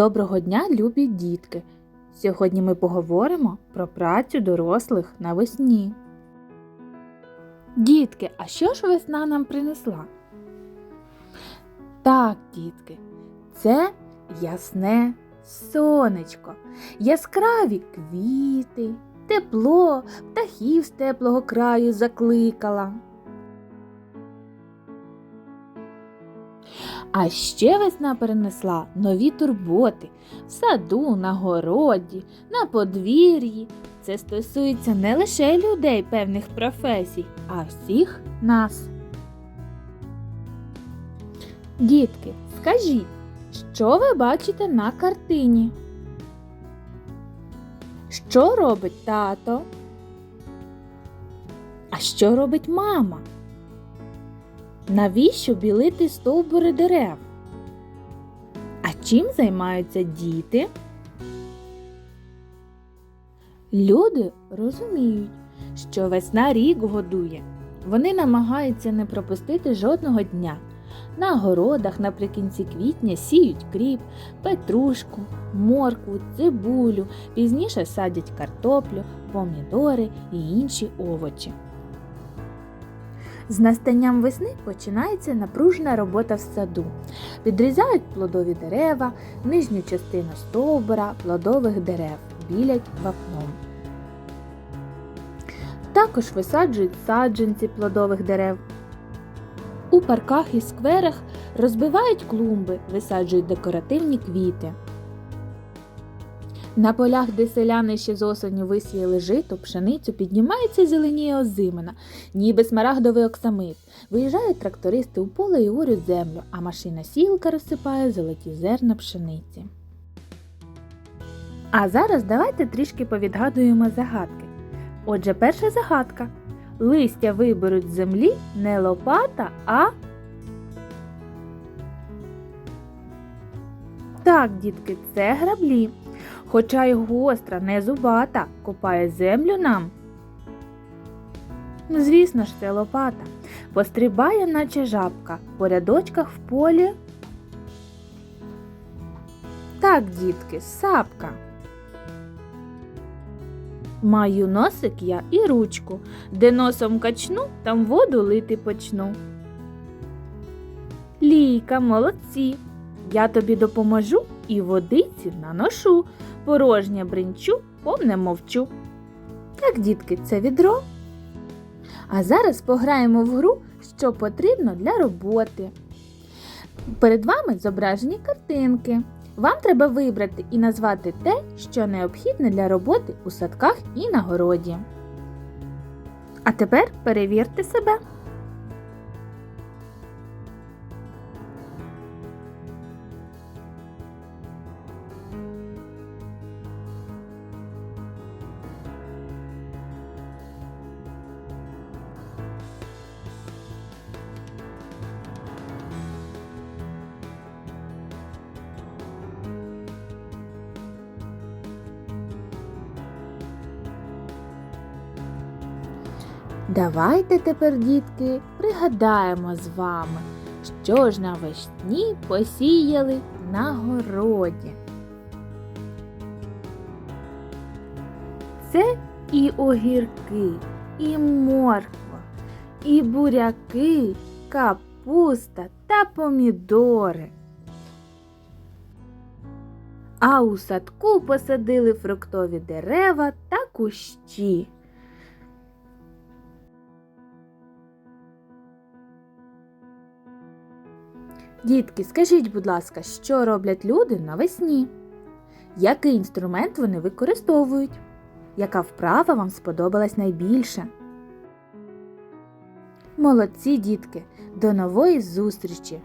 Доброго дня, любі дітки! Сьогодні ми поговоримо про працю дорослих навесні. Дітки, а що ж весна нам принесла? Так, дітки, це ясне сонечко, яскраві квіти, тепло, птахів з теплого краю закликала. А ще весна перенесла нові турботи в саду, на городі, на подвір'ї. Це стосується не лише людей певних професій, а всіх нас. Дітки, скажіть, що ви бачите на картині? Що робить тато? А що робить мама? Навіщо білити стовбури дерев? А чим займаються діти? Люди розуміють, що весна рік годує. Вони намагаються не пропустити жодного дня. На городах наприкінці квітня сіють кріп, петрушку, моркву, цибулю, пізніше садять картоплю, помідори і інші овочі. З настанням весни починається напружена робота в саду. Підрізають плодові дерева, нижню частину стовбура, плодових дерев, білять вапном. Також висаджують саджанці плодових дерев. У парках і скверах розбивають клумби, висаджують декоративні квіти. На полях, де селяни ще з осені висіяли жито, пшеницю, піднімається зеленіє озимина, ніби смарагдовий оксамит. Виїжджають трактористи у поле і орють землю, а машина сілка розсипає золоті зерна пшениці. А зараз давайте трішки повідгадуємо загадки. Отже, перша загадка. Листя виберуть з землі не лопата, а. Так, дітки, це граблі. Хоча й гостра, не зубата, копає землю нам. Ну, звісно ж, це лопата. Пострибає, наче жабка, по рядочках в полі. Так, дітки, сапка. Маю носик я і ручку, де носом качну, там воду лити почну. Лійка, молодці, я тобі допоможу і водиці наношу, порожнє бринчу, повне мовчу. Так, дітки, це відро. А зараз пограємо в гру, що потрібно для роботи. Перед вами зображені картинки. Вам треба вибрати і назвати те, що необхідне для роботи у садках і на городі. А тепер перевірте себе. Давайте тепер, дітки, пригадаємо з вами, що ж навесні посіяли на городі. Це і огірки, і морква, і буряки, капуста та помідори. А у садку посадили фруктові дерева та кущі. Дітки, скажіть, будь ласка, що роблять люди навесні? Який інструмент вони використовують? Яка вправа вам сподобалась найбільше? Молодці, дітки! До нової зустрічі!